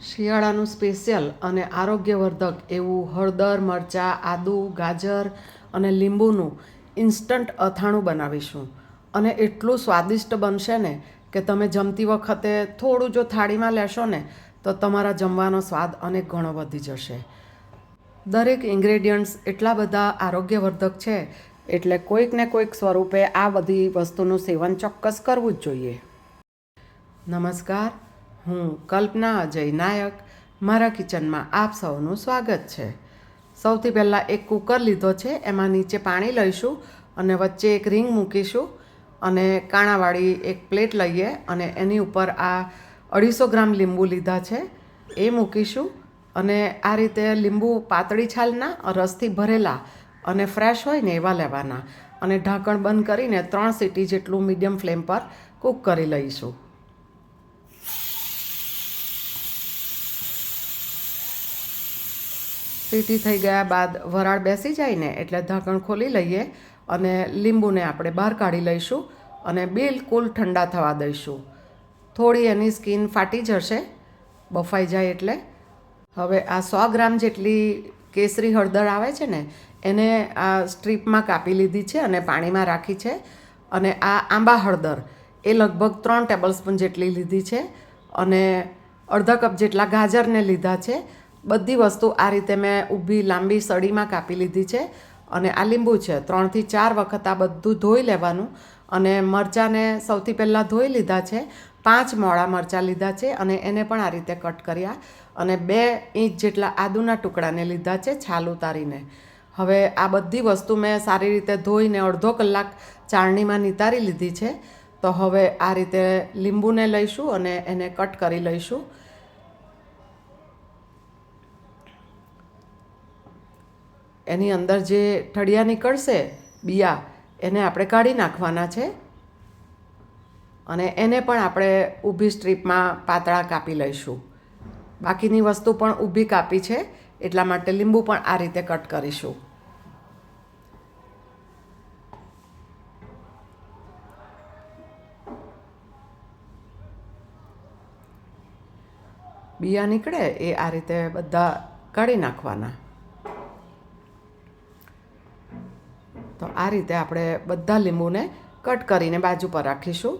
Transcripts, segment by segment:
શિયાળાનું special અને આરોગ્યવર્ધક એવું હળદર, મરચાં, આદુ, ગાજર અને લીંબુનું ઇન્સ્ટન્ટ અથાણું બનાવીશું. અને એટલું સ્વાદિષ્ટ બનશે ને કે તમે જમતી વખતે થોડું જો થાળીમાં લેશો ને, તો તમારા જમવાનો સ્વાદ અનેક ગણો વધી જશે. દરેક ઇન્ગ્રેડિયન્ટ્સ એટલા બધા આરોગ્યવર્ધક છે, એટલે કોઈક ને કોઈક સ્વરૂપે આ બધી વસ્તુનું સેવન ચોક્કસ કરવું જ જોઈએ. નમસ્કાર. હું કલ્પના અજય નાયક. મારા કિચનમાં આપ સૌનું સ્વાગત છે. સૌથી પહેલાં એક કુકર લીધો છે, એમાં નીચે પાણી લઈશું અને વચ્ચે એક રીંગ મૂકીશું અને કાણાવાળી એક પ્લેટ લઈએ અને એની ઉપર આ અઢીસો ગ્રામ લીંબુ લીધા છે, એ મૂકીશું અને આ રીતે લીંબુ પાતળી છાલના, રસથી ભરેલા અને ફ્રેશ હોય ને એવા લેવાના અને ઢાંકણ બંધ કરીને ત્રણ સીટી જેટલું મીડિયમ ફ્લેમ પર કૂક કરી લઈશું. સીટી થઈ ગયા બાદ વરાળ બેસી જાય ને એટલે ઢાંકણ ખોલી લઈએ અને લીંબુને આપણે બહાર કાઢી લઈશું અને બિલકુલ ઠંડા થવા દઈશું. થોડી એની સ્કિન ફાટી જશે, બફાઈ જાય એટલે. હવે આ સો ગ્રામ જેટલી કેસરી હળદર આવે છે ને, એને આ સ્ટ્રીપમાં કાપી લીધી છે અને પાણીમાં રાખી છે. અને આ આંબા હળદર એ લગભગ ત્રણ ટેબલસ્પૂન જેટલી લીધી છે અને અડધા કપ જેટલા ગાજરને લીધા છે બધી વસ્તુ આ રીતે મેં ઊભી લાંબી સળીમાં કાપી લીધી છે અને આ લીંબુ છે. ત્રણથી ચાર વખત આ બધું ધોઈ લેવાનું અને મરચાંને સૌથી પહેલાં ધોઈ લીધા છે. પાંચ મોળા મરચાં લીધા છે અને એને પણ આ રીતે કટ કર્યા અને બે ઇંચ જેટલા આદુના ટુકડાને લીધા છે છાલ ઉતારીને. હવે આ બધી વસ્તુ મેં સારી રીતે ધોઈને અડધો કલાક ચાળણીમાં નિતારી લીધી છે. તો હવે આ રીતે લીંબુને લઈશું અને એને કટ કરી લઈશું. એની અંદર જે ઠળિયા નીકળશે, બિયા, એને આપણે કાઢી નાખવાના છે. અને એને પણ આપણે ઊભી સ્ટ્રીપમાં પાતળા કાપી લઈશું. બાકીની વસ્તુ પણ ઊભી કાપી છે, એટલા માટે લીંબુ પણ આ રીતે કટ કરીશું. બિયા નીકળે એ આ રીતે બધા કાઢી નાખવાના. આ રીતે આપણે બધા લીંબુને કટ કરીને બાજુ પર રાખીશું.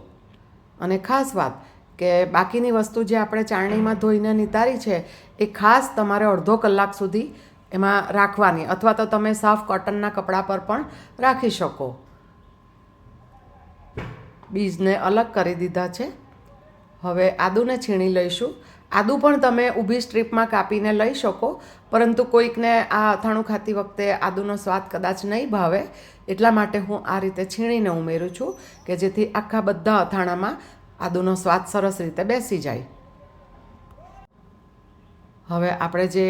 અને ખાસ વાત કે બાકીની વસ્તુ જે આપણે ચાળણીમાં ધોઈને નિતારી છે, એ ખાસ તમારે અડધો કલાક સુધી એમાં રાખવાની. અથવા તો તમે સાફ કોટનના કપડા પર પણ રાખી શકો. બીજને અલગ કરી દીધા છે. હવે આદુને છીણી લઈશું. આદુ પણ તમે ઊભી સ્ટ્રીપમાં કાપીને લઈ શકો, પરંતુ કોઈકને આ અથાણું ખાતી વખતે આદુનો સ્વાદ કદાચ નહીં ભાવે. એટલા માટે હું આ રીતે છીણીને ઉમેરું છું કે જેથી આખા બધા અથાણામાં આદુનો સ્વાદ સરસ રીતે બેસી જાય. હવે આપણે જે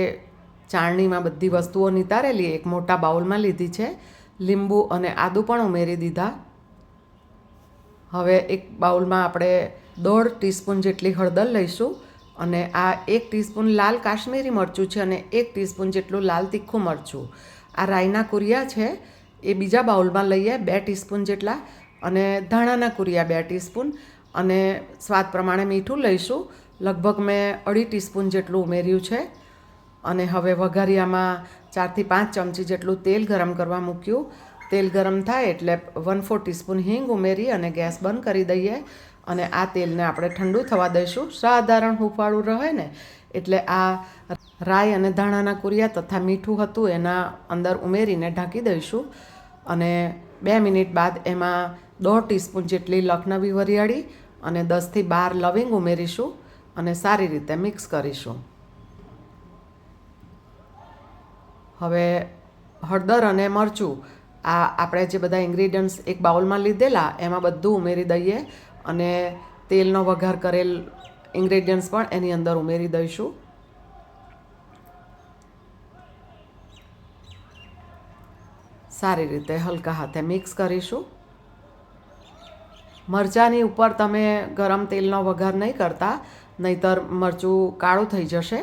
ચાળણીમાં બધી વસ્તુઓ નિતારેલી એક મોટા બાઉલમાં લીધી છે, લીંબુ અને આદુ પણ ઉમેરી દીધા. હવે એક બાઉલમાં આપણે દોઢ ટીસ્પૂન જેટલી હળદર લઈશું. અને આ એક ટીસ્પૂન લાલ કાશ્મીરી મરચું છે અને એક ટીસ્પૂન જેટલું લાલ તીખું મરચું. આ રાઈના કુરિયા છે. એ બીજા બાઉલમાં લઈએ બે ટીસ્પૂન જેટલા અને ધાણાના કુરિયા બે ટીસ્પૂન અને સ્વાદ પ્રમાણે મીઠું લઈશું. લગભગ મેં અઢી ટીસ્પૂન જેટલું ઉમેર્યું છે. અને હવે વઘારિયામાં ચારથી પાંચ ચમચી જેટલું તેલ ગરમ કરવા મૂક્યું. તેલ ગરમ થાય એટલે વન ફોર ટીસ્પૂન હિંગ ઉમેરી અને ગેસ બંધ કરી દઈએ. અને આ તેલને આપણે ઠંડુ થવા દઈશું. સાધારણ હુંફાળું રહે ને, એટલે આ રાઈ અને ધાણાના કુરિયા તથા મીઠું હતું એના અંદર ઉમેરીને ઢાંકી દઈશું. અને બે મિનિટ બાદ એમાં દોઢ ટીસ્પૂન જેટલી લખનવી વરિયાળી અને દસથી બાર લવિંગ ઉમેરીશું અને સારી રીતે મિક્સ કરીશું. હવે હળદર અને મરચું, આ આપણે જે બધા ઇન્ગ્રીડિયન્ટ્સ એક બાઉલમાં લીધેલા, એમાં બધું ઉમેરી દઈએ. અને તેલનો વઘાર કરેલ ઇન્ગ્રેડિયન્ટ્સ પણ એની અંદર ઉમેરી દઈશું. સારી રીતે હલકા હાથે મિક્સ કરીશું. મરચાંની ઉપર તમે ગરમ તેલનો વઘાર નહીં કરતા, નહીતર મરચું કાળું થઈ જશે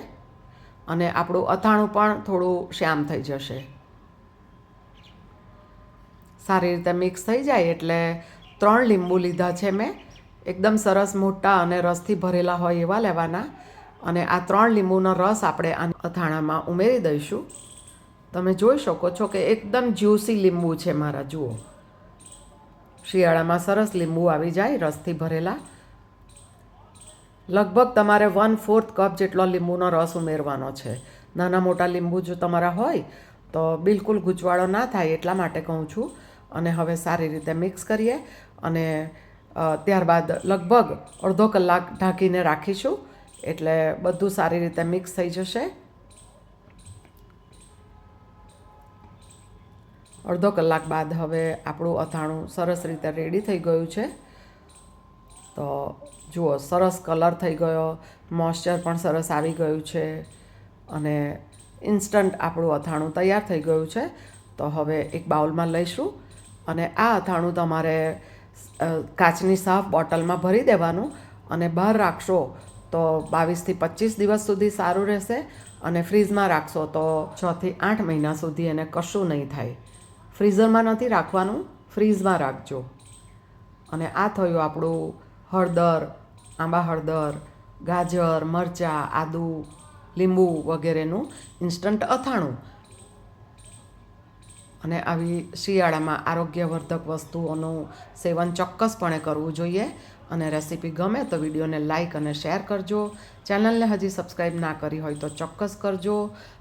અને આપણું અથાણું પણ થોડું શ્યામ થઈ જશે. સારી રીતે મિક્સ થઈ જાય એટલે ત્રણ લીંબુ લીધા છે મેં. એકદમ સરસ મોટા અને રસથી ભરેલા હોય એવા લેવાના. અને આ ત્રણ લીંબુનો રસ આપણે અથાણામાં ઉમેરી દઈશું. તમે જોઈ શકો છો કે એકદમ જ્યુસી લીંબુ છે મારા, જુઓ. શિયાળામાં સરસ લીંબુ આવી જાય રસથી ભરેલા. લગભગ તમારે વન ફોર્થ કપ જેટલો લીંબુનો રસ ઉમેરવાનો છે. નાના મોટા લીંબુ જો તમારા હોય, તો બિલકુલ ગૂંચવાળો ના થાય એટલા માટે કહું છું. અને હવે સારી રીતે મિક્સ કરીએ અને ત્યારબાદ લગભગ અડધો કલાક ઢાંકીને રાખીશું. એટલે બધું સારી રીતે મિક્સ થઈ જશે. અડધો કલાક બાદ હવે આપણું અથાણું સરસ રીતે રેડી થઈ ગયું છે. તો જુઓ, સરસ કલર થઈ ગયો. મોઇશ્ચર પણ સરસ આવી ગયું છે. અને ઇન્સ્ટન્ટ આપણું અથાણું તૈયાર થઈ ગયું છે. તો હવે એક બાઉલમાં લઈશું. અને આ અથાણું તમારે કાચની સાફ બોટલમાં ભરી દેવાનું અને બહાર રાખશો તો બાવીસથી પચીસ દિવસ સુધી સારું રહેશે અને ફ્રીઝમાં રાખશો તો છથી આઠ મહિના સુધી એને કશું નહીં થાય. ફ્રીઝરમાં નથી રાખવાનું, ફ્રીઝમાં રાખજો. અને આ થયું આપણું હળદર, આંબા હળદર, ગાજર, મરચાં, આદુ, લીંબુ વગેરેનું ઇન્સ્ટન્ટ અથાણું. અને આવી શિયાળામાં આરોગ્યવર્ધક વસ્તુઓનું સેવન ચોક્કસપણે કરવું જોઈએ. અને રેસીપી ગમે તો વિડીયોને લાઇક અને શેર કરજો. ચેનલને હજી સબસ્ક્રાઈબ ના કરી હોય તો ચોક્કસ કરજો.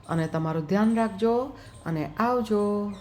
અને તમારું ધ્યાન રાખજો. અને આવજો.